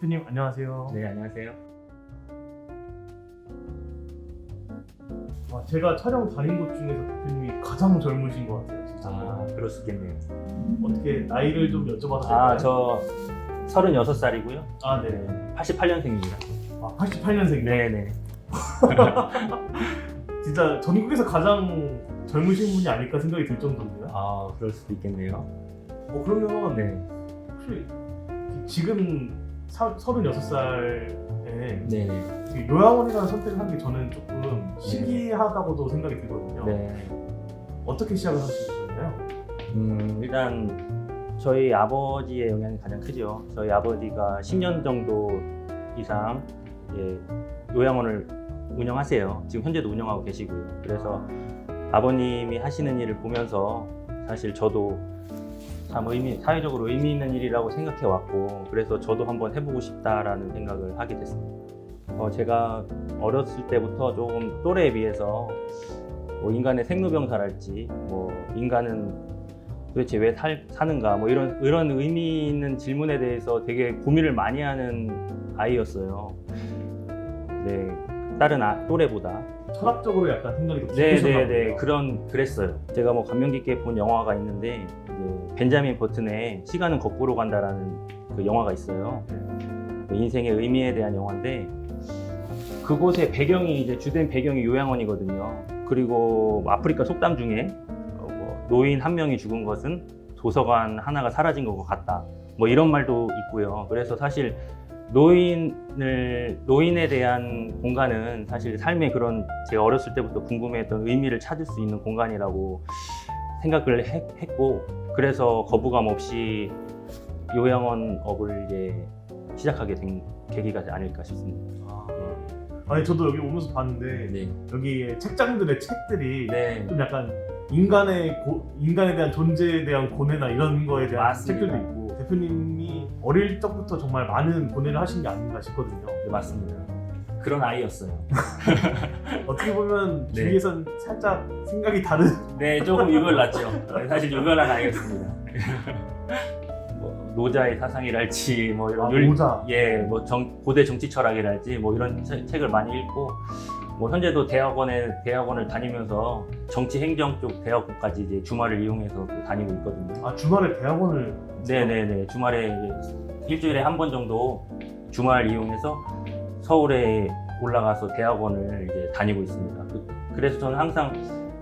대표님 안녕하세요. 네, 안녕하세요. 아, 제가 촬영 다닌 곳 중에서 대표님이 가장 젊으신 것 같아요. 진짜. 아, 그럴 수 있겠네요. 어떻게 나이를 좀 여쭤봐도 될까요? 아, 저 36살이고요. 아, 네. 네, 88년생입니다. 아, 88년생. 네, 네. 진짜 전국에서 가장 젊으신 분이 아닐까 생각이 들 정도인데요. 아, 그럴 수도 있겠네요. 어, 그러면 네. 혹시 지금 36살에 네, 네. 요양원이라는 선택을 한 게 저는 조금 신기하다고도 생각이 들거든요. 네. 어떻게 시작을 하시셨나요? 음, 일단 저희 아버지의 영향이 가장 크죠. 저희 아버지가 10년 정도 이상 예, 요양원을 운영하세요. 지금 현재도 운영하고 계시고요. 그래서 아버님이 하시는 일을 보면서 사실 저도 참 의미, 사회적으로 의미 있는 일이라고 생각해 왔고, 그래서 저도 한번 해보고 싶다라는 생각을 하게 됐습니다. 어, 제가 어렸을 때부터 조금 또래에 비해서 뭐 인간의 생로병사랄지, 뭐 인간은 도대체 왜 살, 사는가, 뭐 이런 이런 의미 있는 질문에 대해서 되게 고민을 많이 하는 아이였어요. 네, 다른 아, 또래보다. 철학적으로 약간 생각이 좀 네네네 보네요. 그런 그랬어요. 제가 뭐 감명 깊게 본 영화가 있는데 이제 벤자민 버튼의 시간은 거꾸로 간다라는 그 영화가 있어요. 그 인생의 의미에 대한 영화인데 그곳의 배경이 이제 주된 배경이 요양원이거든요. 그리고 뭐 아프리카 속담 중에 어, 뭐 노인 한 명이 죽은 것은 도서관 하나가 사라진 것 같다. 뭐 이런 말도 있고요. 그래서 사실 노인을 노인에 대한 공간은 사실 삶의 그런 제가 어렸을 때부터 궁금해했던 의미를 찾을 수 있는 공간이라고 생각을 했, 했고 그래서 거부감 없이 요양원 업을 이제 시작하게 된 계기가 아닐까 싶습니다. 아, 아니 저도 여기 오면서 봤는데 네. 여기 책장들의 책들이 네. 좀 약간 인간의 고, 인간에 대한 존재에 대한 고뇌나 이런 거에 대한 맞습니다. 책들도 있고 대표님이 어릴 적부터 정말 많은 고뇌를 하신 게 아닌가 싶거든요. 네, 맞습니다. 그런 아이였어요. 어떻게 보면 네. 주위에선 살짝 생각이 다른 네, 조금 유별났죠. 사실 유별난 아이였습니다. 뭐 노자의 사상이랄지 뭐 이런 아, 윤리- 노자. 예, 뭐 정- 고대 정치 철학이랄지 뭐 이런 책- 책을 많이 읽고 뭐 현재도 대학원에 대학원을 다니면서 정치 행정 쪽 대학원까지 이제 주말을 이용해서 또 다니고 있거든요. 아 주말에 대학원을 네 네 네 주말에 이제 일주일에 한 번 정도 주말 이용해서 서울에 올라가서 대학원을 이제 다니고 있습니다. 그- 그래서 저는 항상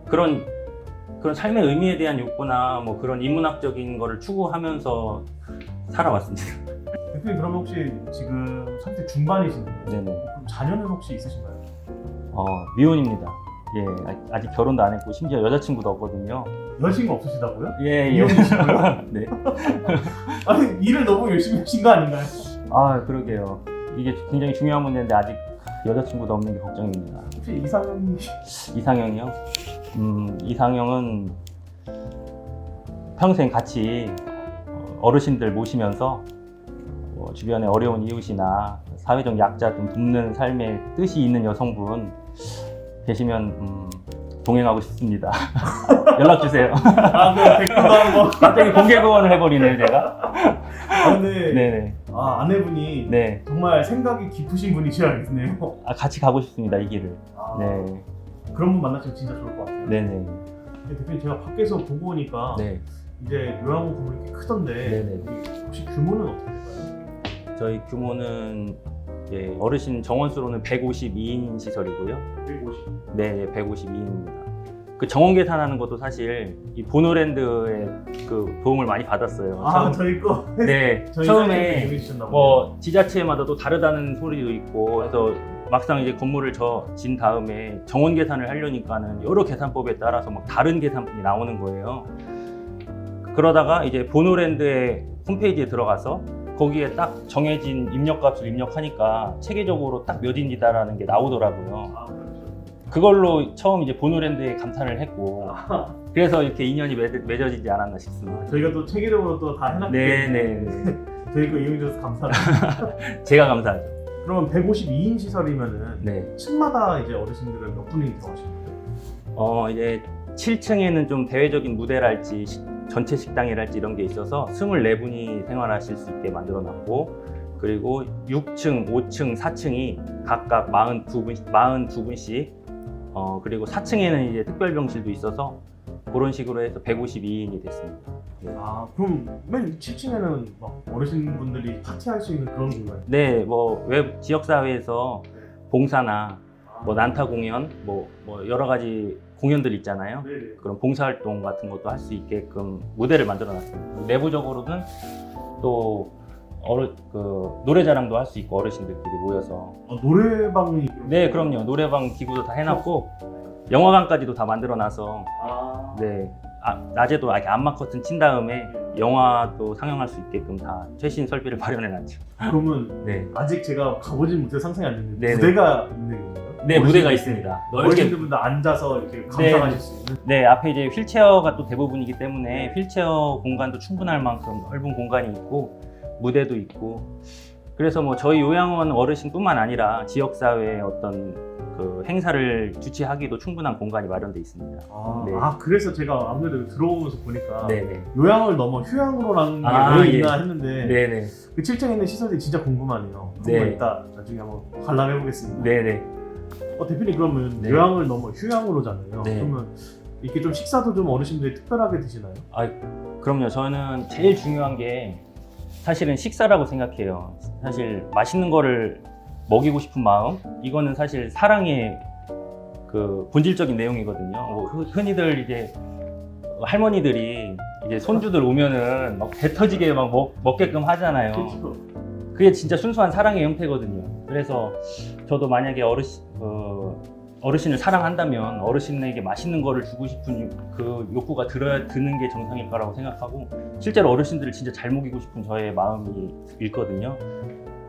그런 그런 삶의 의미에 대한 욕구나 뭐 그런 인문학적인 거를 추구하면서 살아왔습니다. 대표님 그러면 혹시 지금 30대 중반이신데 네네. 그럼 자녀는 혹시 있으신가요? 어 미혼입니다. 예 아- 아직 결혼도 안 했고 심지어 여자친구도 없거든요. 여자친구 없으시다고요? 예 예. 미혼이시고요? 네. 아니 일을 너무 열심히 하신 거 아닌가요? 아 그러게요. 이게 굉장히 중요한 문제인데 아직 여자친구도 없는 게 걱정입니다. 혹시 이상형이 이상형이요? 음, 이상형은 평생 같이 어, 어르신들 모시면서 어, 주변에 어려운 이웃이나 사회적 약자 좀 돕는 삶에 뜻이 있는 여성분 계시면 음, 동행하고 싶습니다. 연락 주세요. 아, 네, 댓글도 한번. 갑자기 공개 구원을 해버리네요, 제가. 아, 근데 네네. 아, 아내분이 네. 정말 생각이 깊으신 분이셔야겠네요. 아, 같이 가고 싶습니다, 이 길을. 아, 네. 그런 분 만나시면 진짜 좋을 것 같아요. 네 네. 근데 대표님 제가 밖에서 보고 오니까 네. 이제 요양원 건물이 이렇게 크던데 네네. 혹시 규모는 어떻게 될까요? 저희 규모는 예, 어르신 정원 수로는 152인 시설이고요. 150. 네, 152인입니다. 그 정원 계산하는 것도 사실 이 보노랜드의 그 도움을 많이 받았어요. 아, 처음- 저희 거. 네, 저희 처음에 이용해 주셨나 보네요. 뭐 지자체마다 또 다르다는 소리도 있고 해서 막상 이제 건물을 저 진 다음에 정원 계산을 하려니까는 여러 계산법에 따라서 막 다른 계산법이 나오는 거예요. 그러다가 이제 보노랜드의 홈페이지에 들어가서 거기에 딱 정해진 입력값을 입력하니까 체계적으로 딱 몇입니다라는 게 나오더라고요. 아, 그걸로 처음 이제 보노랜드에 감탄을 했고 아, 그래서 이렇게 인연이 맺, 맺어지지 않았나 싶습니다. 저희가 또 체계적으로 또 다 해놨기 네, 때문에 네. 저희 거 이용해 주셔서 감사합니다. 제가 감사하죠. 그러면 152인 시설이면은 네. 층마다 이제 어르신들은 몇 분이 들어가시는 거예요? 어 이제 7층에는 좀 대외적인 무대랄지 시- 전체 식당이랄지 이런 게 있어서 24분이 생활하실 수 있게 만들어 놨고 그리고 6층, 5층, 4층이 각각 42분, 42분씩 어, 그리고 4층에는 이제 특별병실도 있어서 그런 식으로 해서 152인이 됐습니다. 아 그럼 맨 7층에는 막 어르신분들이 파티할 수 있는 그런 공간. 네, 뭐 외 지역사회에서 봉사나 뭐 난타 공연, 뭐, 뭐 여러 가지 공연들 있잖아요. 네네. 그런 봉사활동 같은 것도 할 수 있게끔 무대를 만들어 놨습니다. 내부적으로는 또 어르, 그 노래자랑도 할 수 있고 어르신들끼리 모여서 아, 노래방이. 네 그럼요 노래방 기구도 다 해놨고 영화관까지도 다 만들어 놔서 아. 네 아, 낮에도 이렇게 안마 커튼 친 다음에 영화도 상영할 수 있게끔 다 최신 설비를 마련해 놨죠. 그러면 네, 아직 제가 가보진 못해서 상상이 안 되는데 네네. 무대가 있는 건가요? 네 무대가 있습니다. 넓게 어르신들 분들 앉아서 이렇게 감상하실 수 있는. 네, 앞에 이제 휠체어가 또 대부분이기 때문에 휠체어 공간도 충분할 만큼 넓은 공간이 있고 무대도 있고 그래서 뭐 저희 요양원 어르신뿐만 아니라 지역 사회의 어떤 그 행사를 주최하기도 충분한 공간이 마련돼 있습니다. 아, 네. 아, 그래서 제가 아무래도 들어오면서 보니까 네, 네, 요양을 넘어 휴양으로라는 게 아, 왜 예. 있나 했는데 네, 네, 그 7층에 있는 시설들이 진짜 궁금하네요. 네. 한번 이따 나중에 한번 관람해 보겠습니다. 네, 네. 어, 대표님 그러면 네. 요양을 넘어 휴양으로잖아요. 네. 그러면 이렇게 좀 식사도 좀 어르신들이 특별하게 드시나요? 그럼요. 저는 제일 중요한 게 사실은 식사라고 생각해요. 사실 맛있는 거를 먹이고 싶은 마음, 이거는 사실 사랑의 그 본질적인 내용이거든요. 뭐 흔- 흔히들 이제 할머니들이 이제 손주들 오면은 막 배 터지게 막 먹, 먹게끔 하잖아요. 그게 진짜 순수한 사랑의 형태거든요. 그래서 저도 만약에 어르신, 어, 어르신을 사랑한다면 어르신에게 맛있는 거를 주고 싶은 그 욕구가 들어야 드는 게 정상일 거라고 생각하고 실제로 어르신들을 진짜 잘 먹이고 싶은 저의 마음이 있거든요.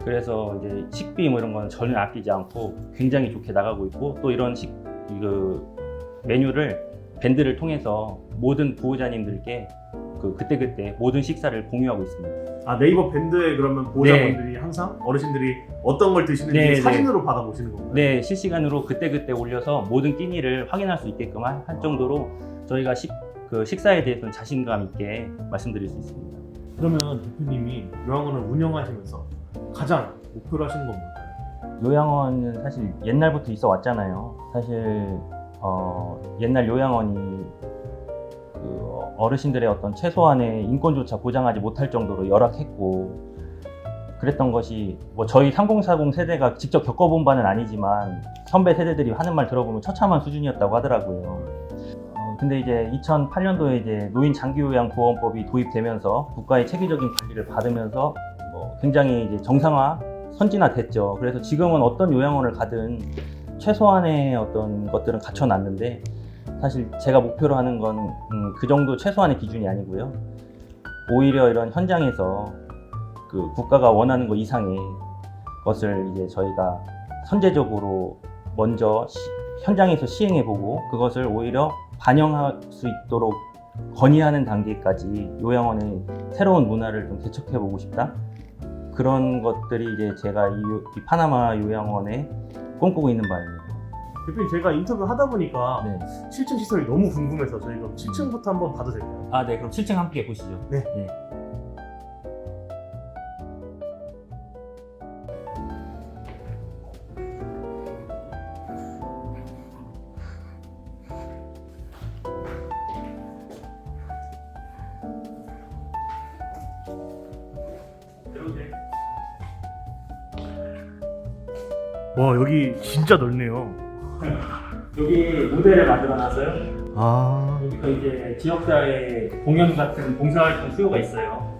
그래서 이제 식비 뭐 이런 거는 전혀 아끼지 않고 굉장히 좋게 나가고 있고 또 이런 식, 그 메뉴를 밴드를 통해서 모든 보호자님들께 그 그때그때 모든 식사를 공유하고 있습니다. 아 네이버 밴드에 그러면 보호자분들이 항상 어르신들이 어떤 걸 드시는지 네, 네. 사진으로 받아보시는 건가요? 네, 실시간으로 그때그때 올려서 모든 끼니를 확인할 수 있게끔 할, 할 정도로 저희가 식, 그 식사에 대해서는 자신감 있게 말씀드릴 수 있습니다. 그러면 대표님이 요양원을 운영하시면서 가장 목표로 하시는 건 뭘까요? 요양원은 사실 옛날부터 있어 왔잖아요. 사실 어, 옛날 요양원이 그 어르신들의 어떤 최소한의 인권조차 보장하지 못할 정도로 열악했고 그랬던 것이 뭐 저희 3040 세대가 직접 겪어본 바는 아니지만 선배 세대들이 하는 말 들어보면 처참한 수준이었다고 하더라고요. 어, 근데 이제 2008년도에 이제 노인 장기요양 보험법이 도입되면서 국가의 체계적인 관리를 받으면서 뭐 굉장히 이제 정상화 선진화됐죠. 그래서 지금은 어떤 요양원을 가든 최소한의 어떤 것들은 갖춰놨는데 사실 제가 목표로 하는 건그 정도 최소한의 기준이 아니고요. 오히려 이런 현장에서 그 국가가 원하는 것 이상의 것을 이제 저희가 선제적으로 먼저 시- 현장에서 시행해보고 그것을 오히려 반영할 수 있도록 건의하는 단계까지 요양원의 새로운 문화를 좀 개척해보고 싶다. 그런 것들이 이제 제가 이, 요- 이 파나마 요양원에 꿈꾸고 있는 바입니다. 대표님 제가 인터뷰 하다 보니까 네. 7층 시설이 너무 궁금해서 저희 그럼 7층부터 한번 봐도 될까요? 아, 네. 그럼 7층 함께 보시죠. 네. 와 여기 진짜 넓네요. 여기 무대를 만들어 놨어요. 아 여기서 이제 지역사회 공연 같은 봉사활동 수요가 있어요.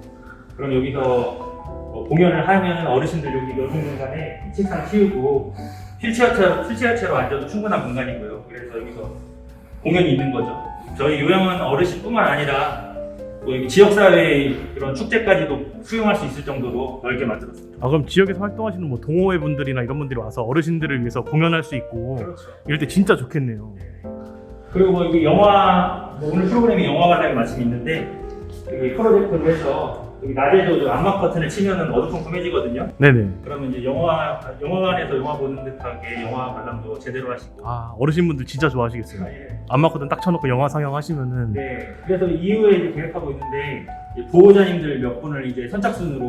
그럼 여기서 뭐 공연을 하면 어르신들 여기 넓은 공간에 책상 치우고 휠체어차, 휠체어체로 앉아도 충분한 공간이고요. 그래서 여기서 공연이 있는 거죠. 저희 요양원 어르신뿐만 아니라 또 여기 지역사회의 그런 축제까지도 수용할 수 있을 정도로 넓게 만들었습니다. 아 그럼 지역에서 활동하시는 뭐 동호회 분들이나 이런 분들이 와서 어르신들을 위해서 공연할 수 있고 그렇죠. 이럴 때 진짜 좋겠네요. 그리고 뭐 여기 영화 뭐 오늘 프로그램이 영화 관련 말씀이 있는데 여기 프로젝트로 해서 여기 낮에도 저 안마 커튼을 치면은 어두컴컴해지거든요. 네네. 그러면 이제 영화 영화관에서 영화 보는 듯하게 영화 관람도 제대로 하시고. 아 어르신분들 진짜 좋아하시겠어요. 아, 예. 안마커튼 딱 쳐놓고 영화 상영하시면은 네. 그래서 이후에 이제 계획하고 있는데 보호자님들 몇 분을 이제 선착순으로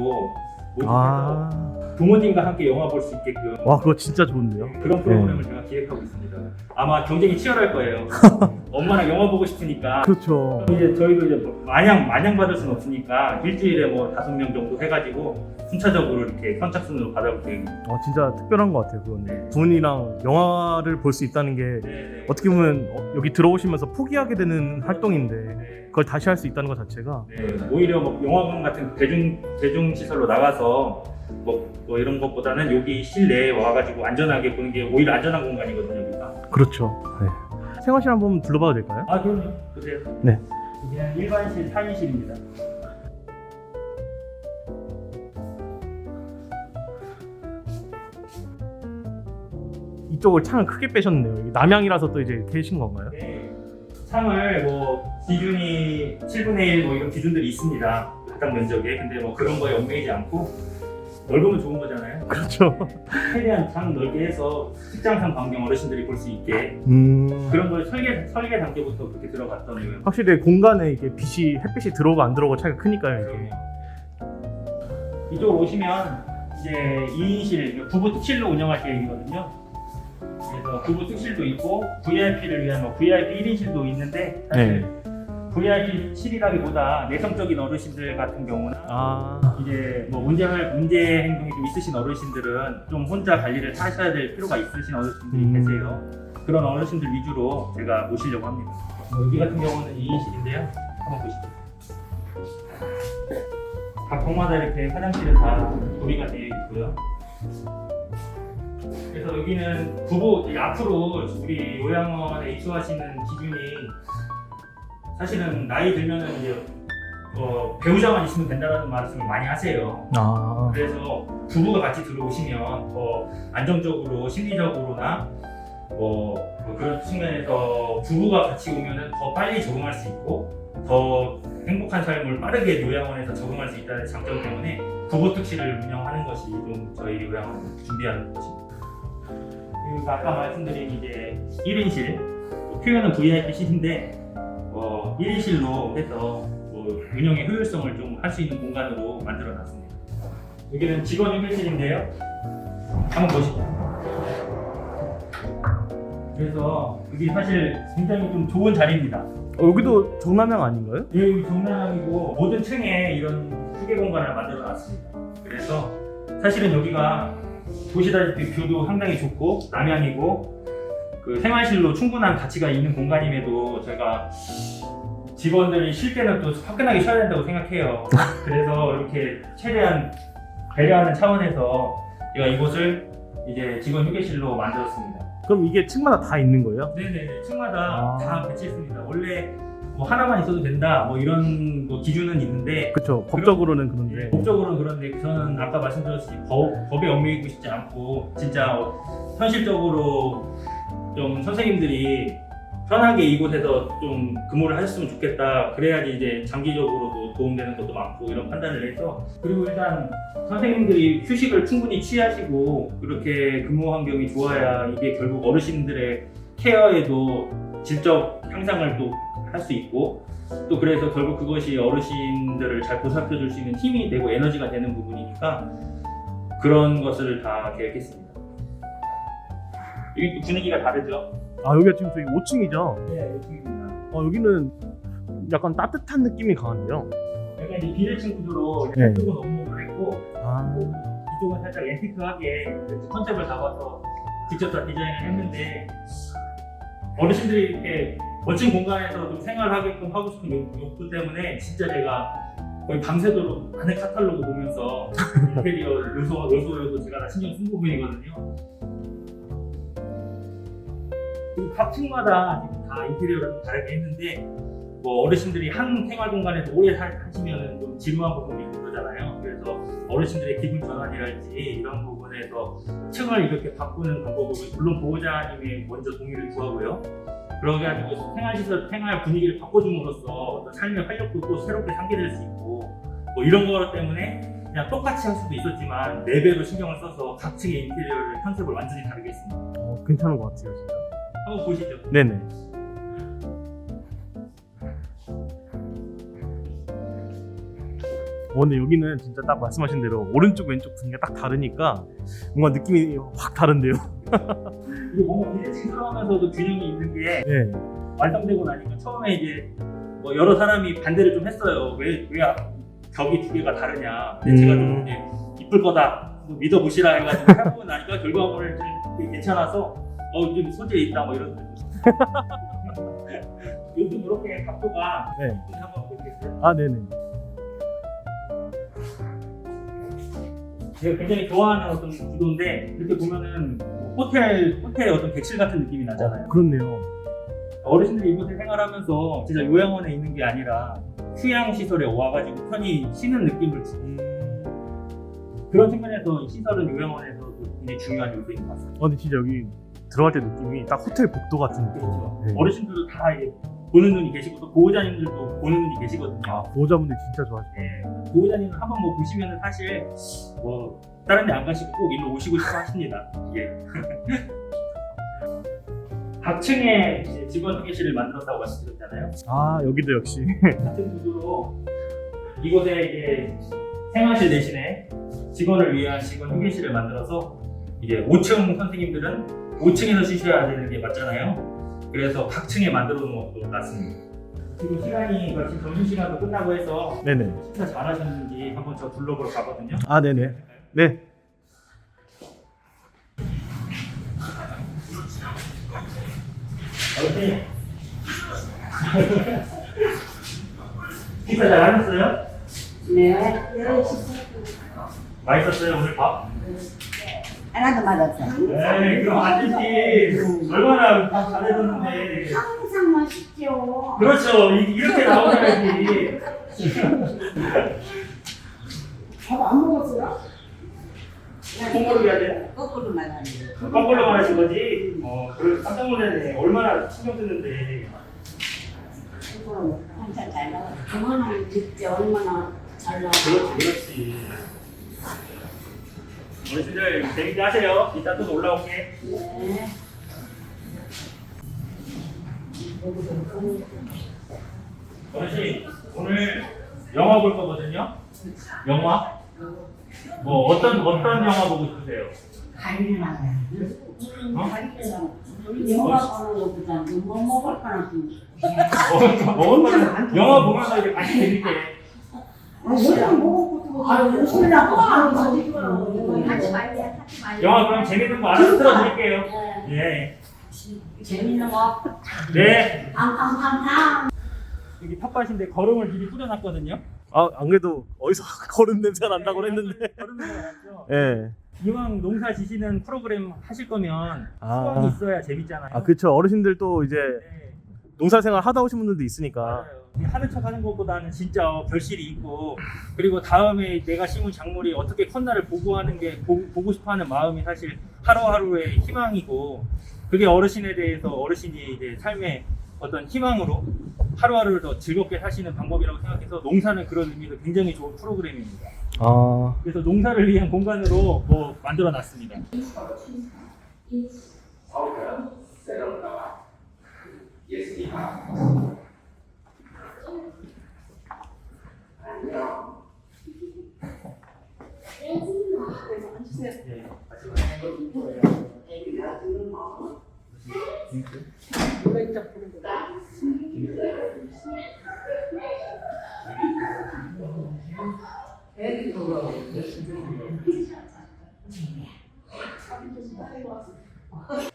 모집해서 아, 부모님과 함께 영화 볼 수 있게끔 와 그거 진짜 좋은데요. 그런 프로그램을 제가 기획하고 있습니다. 아마 경쟁이 치열할 거예요. 엄마랑 영화 보고 싶으니까 그렇죠. 이제 저희도 이제 뭐 마냥 마냥 받을 수는 없으니까 일주일에 뭐 다섯 명 정도 해가지고 순차적으로 이렇게 선착순으로 받아볼 계획입니다. 어, 진짜 특별한 것 같아요. 그건 부모님이랑 영화를 볼 수 있다는 게 네, 어떻게 보면 어, 여기 들어오시면서 포기하게 되는 활동인데 네. 그걸 다시 할 수 있다는 것 자체가 네, 오히려 뭐 영화관 같은 대중 대중 시설로 나가서 뭐, 뭐 이런 것보다는 여기 실내에 와가지고 안전하게 보는 게 오히려 안전한 공간이거든요, 여기가. 그렇죠. 네. 생활실 한번 둘러봐도 될까요? 아 그럼요. 보세요. 네. 여기는 일반실 4인실입니다. 이쪽을 창을 크게 빼셨네요. 여기 남향이라서 또 이제 계신 건가요? 네. 창을 뭐 기준이 7분의 1 뭐 이런 기준들이 있습니다. 바닥 면적에. 근데 뭐 그런 거에 얽매이지 않고 넓으면 좋은 거잖아요. 그렇죠. 최대한 창 넓게 해서 직장상 반경 어르신들이 볼 수 있게 음. 그런 걸 설계 설계 단계부터 그렇게 들어갔던 거예요. 확실히 공간에 이게 빛이 햇빛이 들어오고 안 들어오고 차이가 크니까요. 이게. 이쪽으로 오시면 이제 2인실 부부 특실로 운영할 계획이거든요. 그래서 부부 특실도 있고 VIP를 위한 뭐 VIP 1인실도 있는데 사실 VIP 실이라기보다 내성적인 어르신들 같은 경우나 아. 이제 뭐 문제할 문제 행동이 좀 있으신 어르신들은 좀 혼자 관리를 하셔야 될 필요가 있으신 어르신들이 음. 계세요. 그런 어르신들 위주로 제가 모시려고 합니다. 뭐 여기 같은 경우는 2인실인데요. 한번 보시죠. 각 동마다 이렇게 화장실은 다 도리가 되어 있고요. 그래서 여기는 부부 앞으로 우리 요양원에 입소하시는 기준이 사실은 나이 들면은 이제 어, 배우자만 있으면 된다는 말씀을 많이 하세요. 아. 그래서 부부가 같이 들어오시면 더 안정적으로 심리적으로나 뭐, 뭐 그런 측면에서 부부가 같이 오면은 더 빨리 적응할 수 있고 더 행복한 삶을 빠르게 요양원에서 적응할 수 있다는 장점 때문에 부부 특실을 운영하는 것이 좀 저희 요양원 준비하는 것입니다. 그리고 아까 말씀드린 이제 1인실 표현은 VIP실인데 어, 1인실로 해서 뭐 운영의 효율성을 좀 할 수 있는 공간으로 만들어 놨습니다. 여기는 직원 휴게실인데요. 한번 보시죠. 그래서 여기 사실 굉장히 좀 좋은 자리입니다. 어, 여기도 정남향 아닌가요? 여기 정남이고 모든 층에 이런 휴게 공간을 만들어 놨습니다. 그래서 사실은 여기가 보시다시피 뷰도 상당히 좋고 남향이고 그 생활실로 충분한 가치가 있는 공간임에도 제가 직원들이 쉴 때는 또 화끈하게 쉬어야 된다고 생각해요. 그래서 이렇게 최대한 배려하는 차원에서 제가 이곳을 이제 직원 휴게실로 만들었습니다. 그럼 이게 층마다 다 있는 거예요? 네네네 층마다 아. 다 배치했습니다. 원래 뭐 하나만 있어도 된다 뭐 이런 뭐 기준은 있는데 그렇죠. 법적으로는 그런데. 네, 법적으로는 그런데 저는 아까 말씀드렸듯이 법, 법에 얽매이고 싶지 않고 진짜 어, 현실적으로 좀 선생님들이 편하게 이곳에서 좀 근무를 하셨으면 좋겠다. 그래야지 이제 장기적으로도 도움되는 것도 많고 이런 판단을 해서 그리고 일단 선생님들이 휴식을 충분히 취하시고 그렇게 근무 환경이 좋아야 이게 결국 어르신들의 케어에도 질적 향상을 또 할 수 있고 또 그래서 결국 그것이 어르신들을 잘 보살펴 줄 수 있는 힘이 되고 에너지가 되는 부분이니까 그런 것을 다 계획했습니다. 여기 또 분위기가 다르죠? 아 여기가 지금 저희 5층이죠. 네, 여기입니다. 어 여기는 약간 따뜻한 느낌이 강한데요. 약간 이제 비례층 구조로 네. 이쪽은 업무를 했고 아. 이쪽은 살짝 앤티크하게 컨셉을 잡아서 직접 다 디자인을 했는데 어르신들이 이렇게 멋진 공간에서 좀 생활하게끔 하고 싶은 욕- 욕구 때문에 진짜 제가 거의 밤새도록 안에 카탈로그 보면서 인테리어 요소, 요소 요소 제가 다 신경 쓴 부분이거든요. 각 층마다 지금 다 인테리어를 좀 다르게 했는데 뭐 어르신들이 한 생활 공간에서 오래 사- 사시면 좀 지루한 부분이 있고 그러잖아요. 그래서 어르신들의 기분 전환이랄지 이런 부분에서 층을 이렇게 바꾸는 방법을 물론 보호자님의 먼저 동의를 구하고요. 그래가지고 생활시설 생활 분위기를 바꿔줌으로써 삶의 활력도 또 새롭게 상기될 수 있고 뭐 이런 거 때문에 그냥 똑같이 할 수도 있었지만 네 배로 신경을 써서 각 층의 인테리어를 컨셉을 완전히 다르게 했습니다. 어, 괜찮은 것 같아요 진짜. 한번 보시죠. 네네. 어, 근데 여기는 진짜 딱 말씀하신 대로 오른쪽 왼쪽 분위기가 딱 다르니까 뭔가 느낌이 확 다른데요. 이게 뭔가 비대칭 들어가면서도 균형이 있는 게 예. 완성되고 나니까 처음에 이제 뭐 여러 사람이 반대를 좀 했어요. 왜, 왜 벽이 두 개가 다르냐. 근데 제가 좀 음. 이제 이쁠 거다. 뭐 믿어보시라 해가지고 해보고 나니까 결과물을 좀 괜찮아서 어, 좀 소재 있다 뭐 이런 요즘 이렇게 각도가 네. 한번 보시겠어요? 아, 네네. 제가 굉장히 좋아하는 어떤 구도인데 이렇게 보면은 호텔 호텔의 어떤 객실 같은 느낌이 나잖아요. 그렇네요. 어르신들이 이곳에 생활하면서 진짜 요양원에 있는 게 아니라 휴양 시설에 와가지고 편히 쉬는 느낌을 주고 음. 그런 측면에서 이 시설은 요양원에서도 굉장히 중요한 요소인 것 같습니다. 어, 근데 진짜 여기 들어갈 때 느낌이 딱 호텔 복도 같은 느낌. 그렇죠. 네. 어르신들도 다 이제 보는 눈이 계시고 또 보호자님들도 보는 눈이 계시거든요. 아, 보호자분들 진짜 좋아하시네. 네. 보호자님은 한번 뭐 보시면은 사실 뭐 다른 데 안 가시고 꼭 일로 오시고 싶어 하십니다. 예. 각 층에 이제 직원 휴게실을 만들었다고 말씀드렸잖아요. 아, 여기도 역시. 같은 구조로 이곳에 이제 생활실 대신에 직원을 위한 직원 휴게실을 만들어서 이제 5층 선생님들은 5층에서 쉬셔야 되는 게 맞잖아요. 그래서 각 층에 만들어 놓은 것도 맞습니다. 지금 시간이 지금 점심 시간도 끝나고 해서 네네. 식사 잘하셨는지 한번 저 둘러보러 가거든요. 아, 네네. 네. 어때? 식사 잘하셨어요? 네. 맛있었어요 오늘 밥? 하나도 맛없어. 에이 그럼 안 되지 얼마나 잘해줬는데 항상 맛있죠. 그렇죠 이- 이렇게 나오셔야지 밥 안 먹었어요? 거꾸로 해야 돼? 거꾸로 말하는 거꾸로 말하신 거지? 어 그래 깜짝 놀랐네 얼마나 신경 쓰는데 한참 잘 나와. 그만하면 그때 얼마나 잘 나와. 그렇지 그렇지 어르신들 재밌게 하세요 이따 또 올라올게 네. 어르신 오늘 영화 볼 거거든요 영화? 뭐 어떤 어떤 영화 보고 싶으세요? 갈비만. 어? 영화 보는 것보다 뭐 먹을 거나 좀. 어, 먹을 영화 보면서 이제 같이 재밌게 우리가 먹었고 아유 하는 거 하지 말래요. 영화 그럼 재밌는 거 알아서 틀어드릴게요 예. 재밌는 거. 네 팡팡팡팡. 여기 텃밭인데 거름을 미리 뿌려놨거든요 아, 안 그래도 어디서 거름 냄새가 난다고 했는데. 거름 냄새가 났죠 예. 이왕 농사 지시는 프로그램 하실 거면 아. 수확이 있어야 재밌잖아요 아, 그쵸. 어르신들 또 이제 네. 농사 생활 하다 오신 분들도 있으니까. 맞아요. 하는 척 하는 것보다는 진짜 결실이 있고 그리고 다음에 내가 심은 작물이 어떻게 컸나를 보고하는 게 보, 보고 싶어하는 마음이 사실 하루하루의 희망이고 그게 어르신에 대해서 어르신이 이제 삶의 어떤 희망으로 하루하루를 더 즐겁게 사시는 방법이라고 생각해서 농사는 그런 의미로 굉장히 좋은 프로그램입니다. 아, 그래서 농사를 위한 공간으로 뭐 만들어 놨습니다. 네,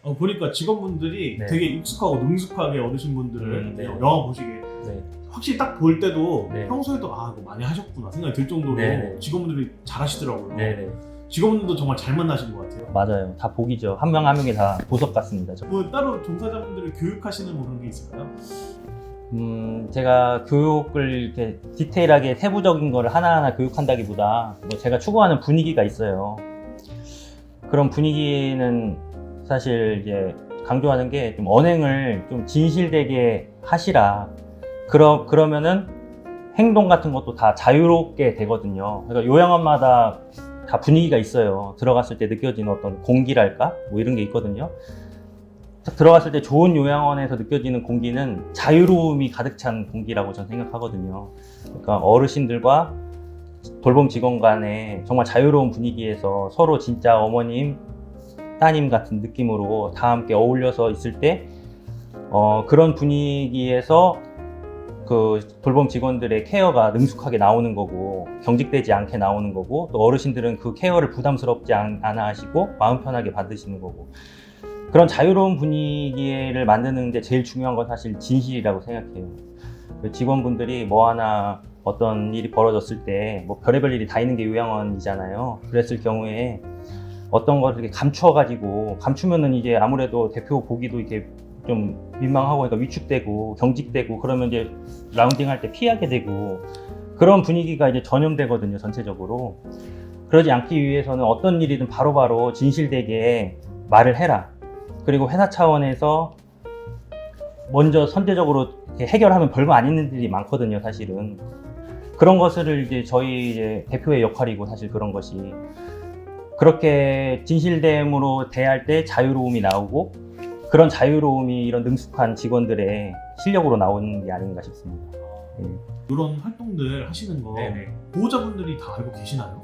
어, 보니까 직원분들이 네. 되게 익숙하고 능숙하게 어르신분들을 음, 네. 영화 보시게 네. 확실히 딱 볼 때도 네. 평소에도 아 이거 많이 하셨구나 생각이 들 정도로 네, 네. 직원분들이 잘하시더라고요. 네 네 직원분들도 정말 잘 만나신 것 같아요. 맞아요. 다 복이죠. 한 명 한 명이 다 보석 같습니다. 저. 뭐 따로 종사자분들을 교육하시는 뭐 그런 게 있을까요? 음, 제가 교육을 이렇게 디테일하게 세부적인 거를 하나하나 교육한다기보다 뭐 제가 추구하는 분위기가 있어요. 그런 분위기는 사실 이제 강조하는 게 좀 언행을 좀 진실되게 하시라. 그러, 그러면은 행동 같은 것도 다 자유롭게 되거든요. 그러니까 요양원마다 다 분위기가 있어요. 들어갔을 때 느껴지는 어떤 공기랄까? 뭐 이런 게 있거든요. 딱 들어갔을 때 좋은 요양원에서 느껴지는 공기는 자유로움이 가득 찬 공기라고 저는 생각하거든요. 그러니까 어르신들과 돌봄 직원 간에 정말 자유로운 분위기에서 서로 진짜 어머님, 따님 같은 느낌으로 다 함께 어울려서 있을 때 어, 그런 분위기에서 그 돌봄 직원들의 케어가 능숙하게 나오는 거고 경직되지 않게 나오는 거고 또 어르신들은 그 케어를 부담스럽지 않, 않아 하시고 마음 편하게 받으시는 거고 그런 자유로운 분위기를 만드는 게 제일 중요한 건 사실 진실이라고 생각해요. 그 직원분들이 뭐 하나 어떤 일이 벌어졌을 때 뭐 별의별 일이 다 있는 게 요양원이잖아요. 그랬을 경우에 어떤 걸 이렇게 감추어가지고 감추면은 이제 아무래도 대표 보기도 이렇게 좀 민망하고 그러니까 위축되고 경직되고 그러면 이제 라운딩 할 때 피하게 되고 그런 분위기가 이제 전염되거든요 전체적으로. 그러지 않기 위해서는 어떤 일이든 바로바로 진실되게 말을 해라. 그리고 회사 차원에서 먼저 선제적으로 해결하면 별거 안 있는 일이 많거든요 사실은. 그런 것을 이제 저희 이제 대표의 역할이고 사실 그런 것이. 그렇게 진실됨으로 대할 때 자유로움이 나오고 그런 자유로움이 이런 능숙한 직원들의 실력으로 나오는 게 아닌가 싶습니다. 이런 활동들 하시는 거 네네. 보호자분들이 다 알고 계시나요?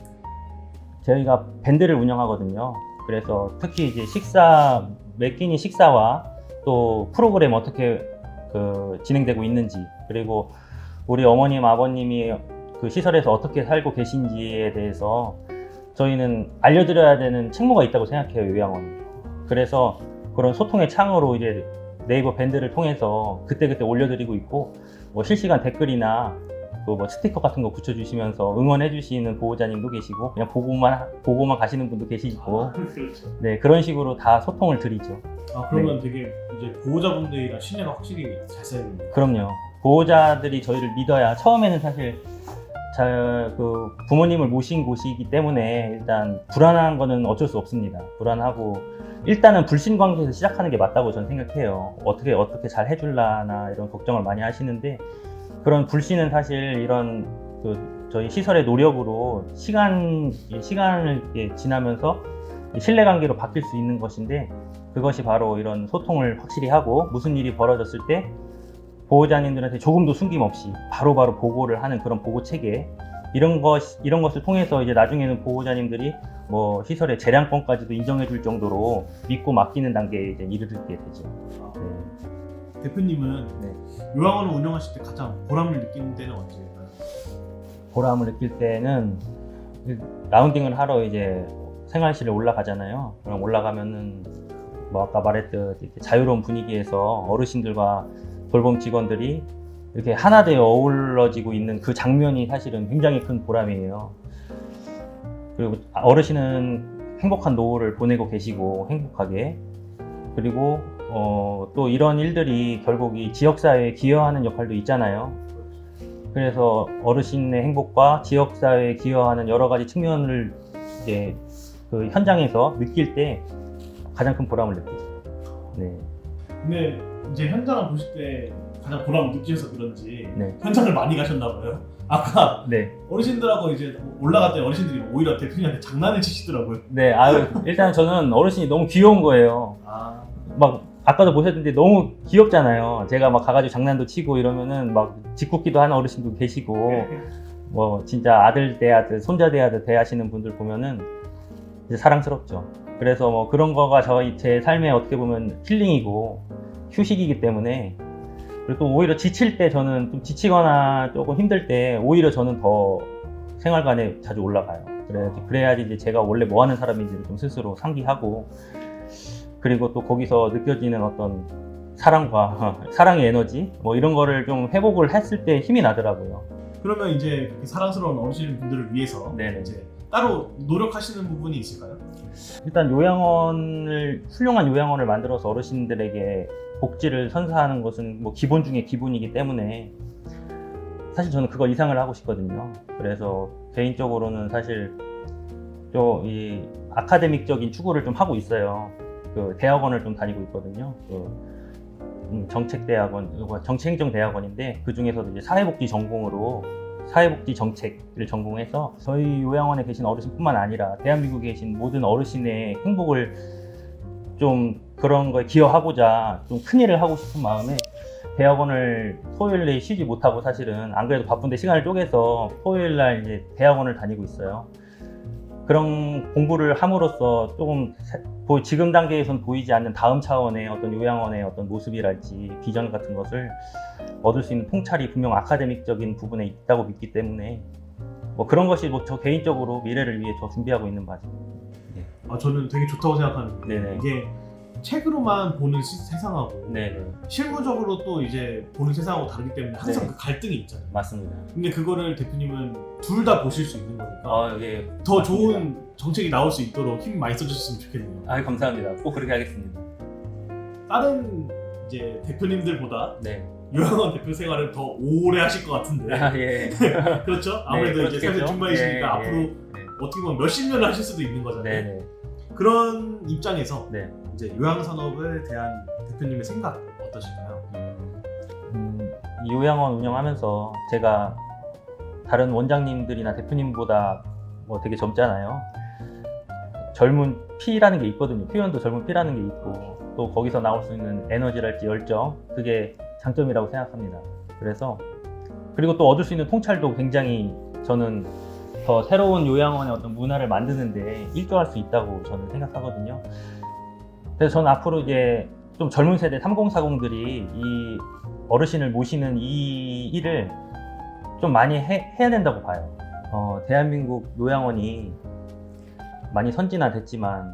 저희가 밴드를 운영하거든요. 그래서 특히 이제 식사 매 끼니 식사와 또 프로그램 어떻게 그 진행되고 있는지 그리고 우리 어머님 아버님이 그 시설에서 어떻게 살고 계신지에 대해서 저희는 알려드려야 되는 책무가 있다고 생각해요 요양원. 그래서 그런 소통의 창으로 이제 네이버 밴드를 통해서 그때그때 올려드리고 있고 뭐 실시간 댓글이나 또 뭐 스티커 같은 거 붙여주시면서 응원해주시는 보호자님도 계시고 그냥 보고만 보고만 가시는 분도 계시고 그렇죠. 네 그런 식으로 다 소통을 드리죠. 아 그러면 되게 이제 보호자분들이랑 신뢰가 확실히 잘 쌓이는 그럼요. 보호자들이 저희를 믿어야 처음에는 사실 자, 그 부모님을 모신 곳이기 때문에 일단 불안한 거는 어쩔 수 없습니다. 불안하고 일단은 불신 관계에서 시작하는 게 맞다고 저는 생각해요. 어떻게 어떻게 잘 해줄라나 이런 걱정을 많이 하시는데 그런 불신은 사실 이런 그 저희 시설의 노력으로 시간 시간을 이렇게 지나면서 신뢰 관계로 바뀔 수 있는 것인데 그것이 바로 이런 소통을 확실히 하고 무슨 일이 벌어졌을 때 보호자님들한테 조금도 숨김없이 바로 바로 보고를 하는 그런 보고 체계 이런 것 이런 것을 통해서 이제 나중에는 보호자님들이 뭐 시설의 재량권까지도 인정해 줄 정도로 믿고 맡기는 단계에 이제 이르게 되죠. 아, 네. 대표님은 네. 요양원을 운영하실 때 가장 보람을 느끼는 때는 언제일까요? 보람을 느낄 때는 라운딩을 하러 이제 생활실에 올라가잖아요. 그럼 올라가면은 뭐 아까 말했듯 자유로운 분위기에서 어르신들과 돌봄 직원들이 이렇게 하나 되어 어우러지고 있는 그 장면이 사실은 굉장히 큰 보람이에요. 그리고 어르신은 행복한 노후를 보내고 계시고 행복하게 그리고 어, 또 이런 일들이 결국 이 지역사회에 기여하는 역할도 있잖아요. 그래서 어르신의 행복과 지역사회에 기여하는 여러 가지 측면을 이제 그 현장에서 느낄 때 가장 큰 보람을 느끼죠. 네. 근데 이제 현장을 보실 때 가장 보람을 느끼셔서 그런지 네. 현장을 많이 가셨나 봐요. 아까 네. 어르신들하고 이제 때 어르신들이 오히려 대표님한테 장난을 치시더라고요. 네. 아유, 일단 저는 어르신이 너무 귀여운 거예요. 아, 막 아까도 보셨는데 너무 귀엽잖아요. 제가 막 가가지고 장난도 치고 이러면은 막 짓궂기도 하는 어르신도 계시고 뭐 진짜 아들 대하듯 손자 대하듯 대하시는 분들 보면은 이제 사랑스럽죠. 그래서 뭐 그런 거가 저희 제 삶에 어떻게 보면 힐링이고 휴식이기 때문에 그리고 또 오히려 지칠 때 저는 좀 지치거나 조금 힘들 때 오히려 저는 더 생활관에 자주 올라가요. 그래야지 그래야지 이제 제가 원래 뭐 하는 사람인지를 좀 스스로 상기하고 그리고 또 거기서 느껴지는 어떤 사랑과 사랑의 에너지 뭐 이런 거를 좀 회복을 했을 때 힘이 나더라고요. 그러면 이제 그렇게 사랑스러운 어르신 분들을 위해서 네네. 이제 따로 노력하시는 부분이 있을까요? 일단 요양원을 훌륭한 요양원을 만들어서 어르신들에게 복지를 선사하는 것은 뭐 기본 중에 기본이기 때문에 사실 저는 그거 이상을 하고 싶거든요. 그래서 개인적으로는 사실 좀이 아카데믹적인 추구를 좀 하고 있어요. 그 대학원을 좀 다니고 있거든요. 그 음, 정책대학원, 이거 정치행정대학원인데 그 중에서도 이제 사회복지 전공으로 사회복지 정책을 전공해서 저희 요양원에 계신 어르신뿐만 아니라 대한민국에 계신 모든 어르신의 행복을 좀 그런 거에 기여하고자 좀 큰 일을 하고 싶은 마음에 대학원을 토요일에 쉬지 못하고 사실은 안 그래도 바쁜데 시간을 쪼개서 토요일 날 이제 대학원을 다니고 있어요. 그런 공부를 함으로써 조금 지금 단계에선 보이지 않는 다음 차원의 어떤 요양원의 어떤 모습이랄지 비전 같은 것을 얻을 수 있는 통찰이 분명 아카데믹적인 부분에 있다고 믿기 때문에 뭐 그런 것이 뭐 저 개인적으로 미래를 위해 저 준비하고 있는 바죠. 아, 저는 되게 좋다고 생각하는 게 네네. 이게 책으로만 보는 시- 세상하고 네네 실무적으로 또 이제 보는 세상하고 다르기 때문에 항상 네. 그 갈등이 있잖아요. 맞습니다. 근데 그거를 대표님은 둘 다 보실 수 있는 거니까 아 예. 더 맞습니다. 좋은 정책이 나올 수 있도록 힘 많이 써주셨으면 좋겠네요. 아 감사합니다. 꼭 그렇게 하겠습니다. 다른 이제 대표님들보다 네. 요양원 대표 생활을 더 오래 하실 것 같은데 아 예. 그렇죠? 아무래도 네, 이제 그렇겠죠. 30 중반이시니까 예, 앞으로 예, 어떻게 보면 몇십 년을 하실 수도 있는 거잖아요. 네 네. 그런 입장에서 네. 이제 요양 산업에 대한 대표님의 생각 어떠실까요? 음, 이 요양원 운영하면서 제가 다른 원장님들이나 대표님보다 뭐 되게 젊잖아요. 젊은 피라는 게 있거든요. 표현도 젊은 피라는 게 있고 또 거기서 나올 수 있는 에너지랄지 열정 그게 장점이라고 생각합니다. 그래서 그리고 또 얻을 수 있는 통찰도 굉장히 저는 더 새로운 요양원의 어떤 문화를 만드는데 일조할 수 있다고 저는 생각하거든요. 그래서 저는 앞으로 이제 좀 젊은 세대 3040들이 이 어르신을 모시는 이 일을 좀 많이 해, 야 된다고 봐요. 어, 대한민국 요양원이 많이 선진화됐지만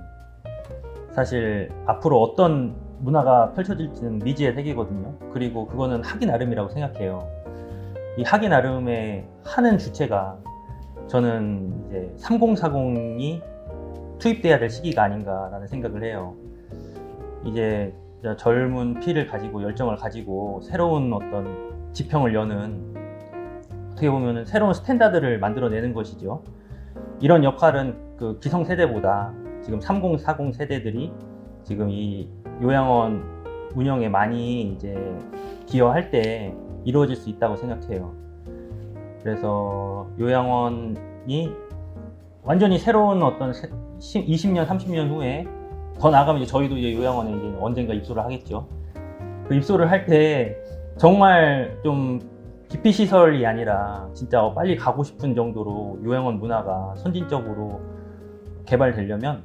사실 앞으로 어떤 문화가 펼쳐질지는 미지의 세계거든요. 그리고 그거는 하기 나름이라고 생각해요. 이 하기 나름의 하는 주체가 저는 이제 3040이 투입돼야 될 시기가 아닌가라는 생각을 해요. 이제 젊은 피를 가지고 열정을 가지고 새로운 어떤 지평을 여는 어떻게 보면 새로운 스탠다드를 만들어내는 것이죠. 이런 역할은 그 기성 세대보다 지금 3040 세대들이 지금 이 요양원 운영에 많이 이제 기여할 때 이루어질 수 있다고 생각해요. 그래서 요양원이 완전히 새로운 어떤 20년, 30년 후에 더 나가면 이제 저희도 이제 요양원에 이제 언젠가 입소를 하겠죠. 그 입소를 할 때 정말 좀 기피 시설이 아니라 진짜 빨리 가고 싶은 정도로 요양원 문화가 선진적으로 개발되려면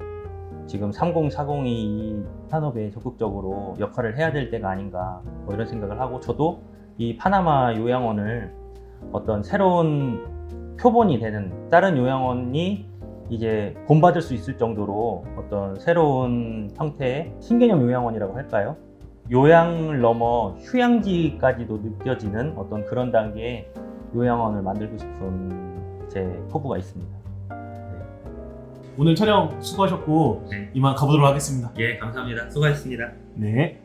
지금 3040이 이 산업에 적극적으로 역할을 해야 될 때가 아닌가 뭐 이런 생각을 하고 저도 이 파나마 요양원을 어떤 새로운 표본이 되는 다른 요양원이 이제 본받을 수 있을 정도로 어떤 새로운 형태의 신개념 요양원이라고 할까요? 요양을 넘어 휴양지까지도 느껴지는 어떤 그런 단계의 요양원을 만들고 싶은 제 포부가 있습니다. 오늘 촬영 수고하셨고 네. 이만 가보도록 하겠습니다. 예, 감사합니다. 수고하셨습니다. 네.